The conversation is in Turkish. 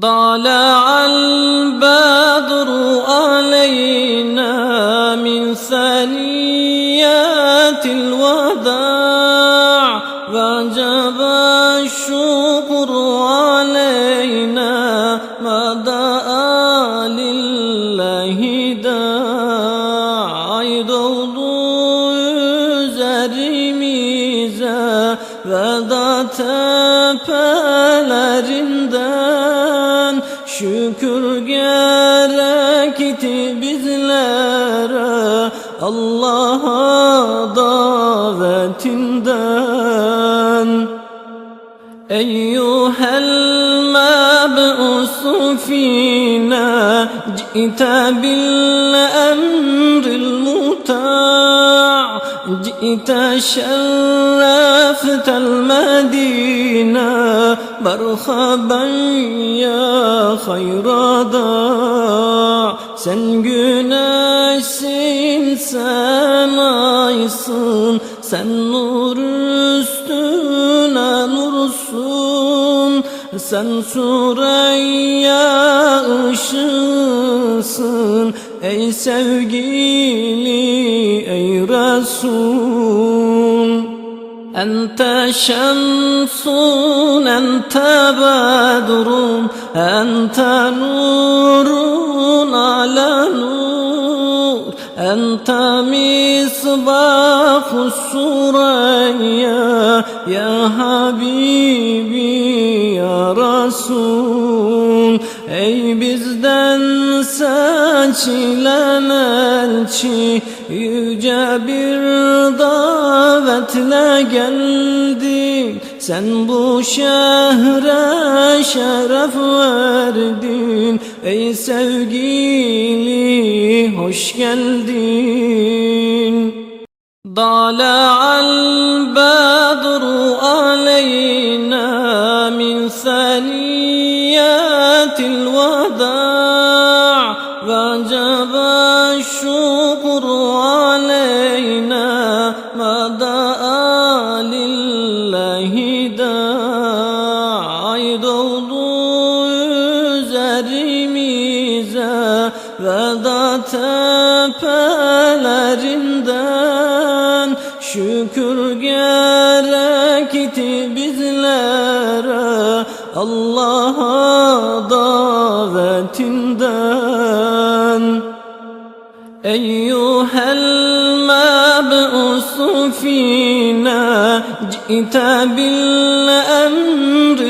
ضلع البدر علينا من ثنيات الوداع وجب الشكر علينا مدى لله داع. داعي ضوضو زرميزا وذا تبا Şükür gerek idi bizlere. Allah'a davetinden. Eyyuhel meb'usu fina Cite bil emni جئت شرفت المدينة مرحبا يا خير داع سنجنا سين سما يصون. سنور نرسل Sen Süreyya ışısın Ey sevgili ey Resul. Ente şemsun ente bedrun Ente nurun ala nur. Ente misbahus sureyya Ya Habibi. Resul Ey bizden seçilen elçi Yüce bir davetle geldi. Sen bu şehre şeref verdin. Ey sevgili hoş geldin. Dala albâ ثنيات الوداع وجب الشكر علينا ما دعا لله da'i doğdu üzerimize Veda tepelerinden Şükür gerekti bizlere Allah'a davetinden Eyyuhel meb'usu fina Cite bil emri